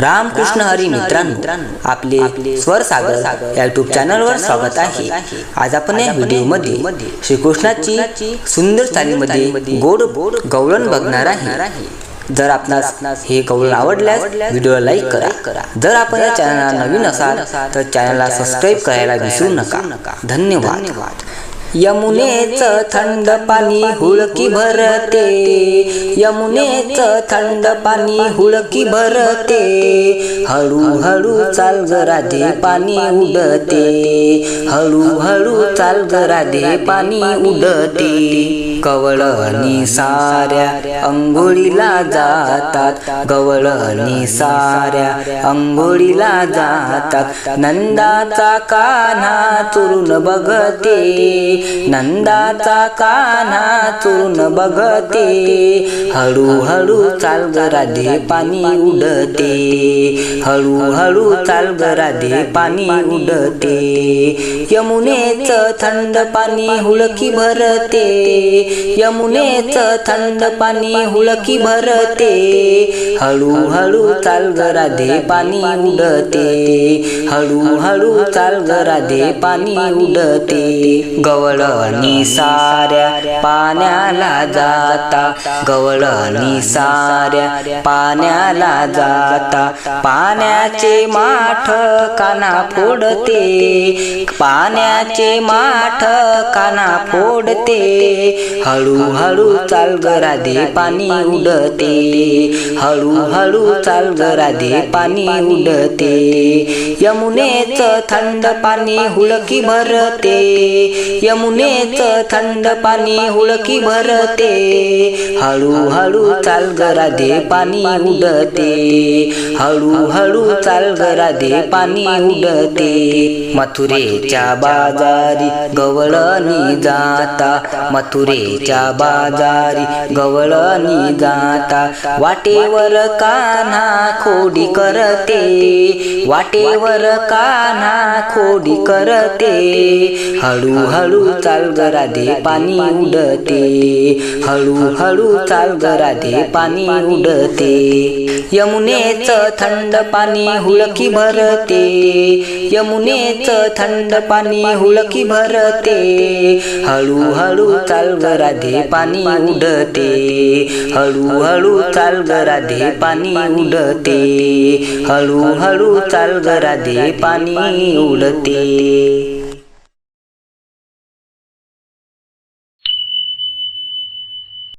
रामकृष्ण हरी मित्रांनो आपले स्वर सागर या युट्यूब चॅनलवर स्वागत आहे. आज आपण या व्हिडिओमध्ये श्रीकृष्णाची सुंदर चालीमध्ये गोड गोड गवळण बघणार आहे. जर आपणास हे गवळण आवडल्यास व्हिडिओला लाईक करा. जर आपण या चॅनलला नवीन असाल तर चॅनलला सबस्क्राईब करायला विसरू नका. धन्यवाद. यमुनेच थंड पाणी हुळकी भरते. यमुनेच थंड पाणी हुळकी भरते. हळू हळू चाल ग राधे पाणी उडते. हळूहळू चाल ग राधे पाणी उडते. कवळणी साऱ्या अंघोळीला जातात. गवळणी साऱ्या अंघोळीला जातात. नंदाचा कान्हा चुरून बघते. नंदाचा कानातून बघते. हळूहळू चाल ग राधे पाणी उडते. हळूहळू चाल ग राधे पाणी उडते. यमुनेच थंड पाणी हुळकी भरते. यमुनेच थंड पाणी हुळकी भरते. हळूहळू चाल ग राधे पाणी उडते. हळूहळू चाल ग राधे पाणी उडते. गवळ निसाऱ्या पाण्याला जाता गवळ निसाऱ्या पाण्याला जाता. पाण्याचे माठ काना फोडते पाण्याचे माठ काना फोडते. हळूहळू चाल ग राधे पाणी उडते हळूहळू चाल ग राधे पाणी उडते. यमुनेच थंड पाणी हुळकी भरते यमुनेच थंड पाणी हुळकी भरते हळूहळू चाल ग राधे पाणी उडते. हळूहळू चाल राधे पाणी उडते. मथुरेच्या बाजारी गवळणी जाता. मथुरेच्या बाजारी गवळणी जाता. वाटेवर कान्हा खोडी करते. वाटेवर कान्हा खोडी करते. हळूहळू चाल ग राधे पाणी उडते. हळू हळू चाल ग राधे पाणी उडते. यमुनेच थंड पाणी हुळकी भरते. यमुनेच थंड पाणी हुळकी भरते. हळू हळू चाल ग राधे पाणी उडते. हळू हळू चाल ग राधे पाणी उडते. हळू हळू चाल ग दे पाणी उडते.